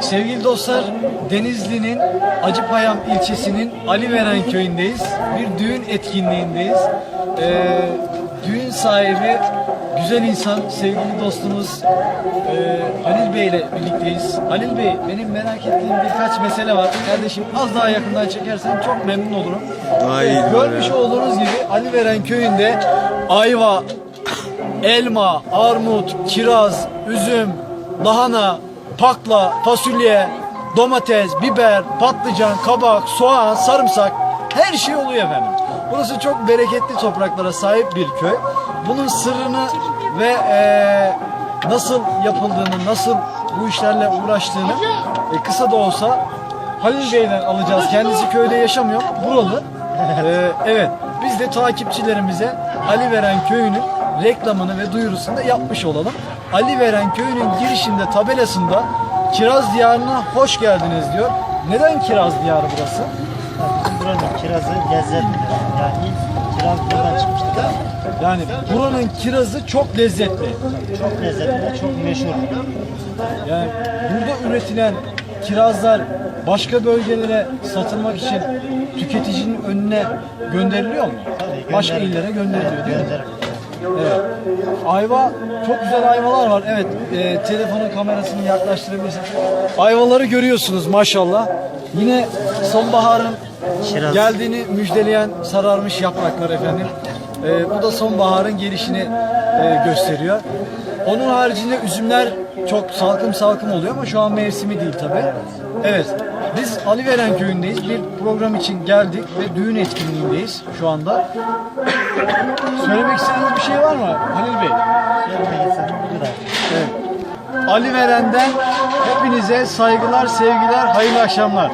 Sevgili dostlar, Denizli'nin Acıpayam ilçesinin Aliveren köyündeyiz. Bir düğün etkinliğindeyiz. Ee, düğün sahibi güzel insan, sevgili dostumuz e, Halil Bey ile birlikteyiz. Halil Bey, benim merak ettiğim birkaç mesele var. Kardeşim az daha yakından çekersen çok memnun olurum. Daha iyi olur Görmüş ya. olduğunuz gibi Aliveren köyünde ayva, elma, armut, kiraz, üzüm, lahana, pakla, fasulye, domates, biber, patlıcan, kabak, soğan, sarımsak her şey oluyor efendim. Burası çok bereketli topraklara sahip bir köy. Bunun sırrını ve eee, nasıl yapıldığını, nasıl bu işlerle uğraştığını e, kısa da olsa Halil Bey'den alacağız. Kendisi köyde yaşamıyor, buralı. Ee, evet, biz de takipçilerimize Ali Veren Köyü'nün reklamını ve duyurusunu da yapmış olalım. Ali Veren Köyü'nün girişinde tabelasında Kiraz Diyarı'na hoş geldiniz diyor. Neden Kiraz Diyarı burası? Bizim buranın kirazı lezzetli. Yani ilk kiraz buradan çıkmıştı. Yani buranın kirazı çok lezzetli. Çok lezzetli, çok meşhur. Yani burada üretilen kirazlar başka bölgelere satılmak için tüketicinin önüne gönderiliyor mu? Başka illere gönderiliyor değil mi? Gönderiliyor. Ayva, çok güzel ayvalar var. Evet, e, telefonun kamerasını yaklaştırabilirsiniz. Ayvaları görüyorsunuz maşallah. Yine sonbaharın Kiraz. geldiğini müjdeleyen sararmış yapraklar efendim. E, bu da sonbaharın gelişini e, gösteriyor. Onun haricinde üzümler çok salkım salkım oluyor ama şu an mevsimi değil tabi. Evet. Biz Aliveren köyündeyiz. Bir program için geldik ve düğün etkinliğindeyiz şu anda. Söylemek istediğiniz bir şey var mı Halil Bey? Evet. Ali Veren'den hepinize saygılar, sevgiler, hayırlı akşamlar.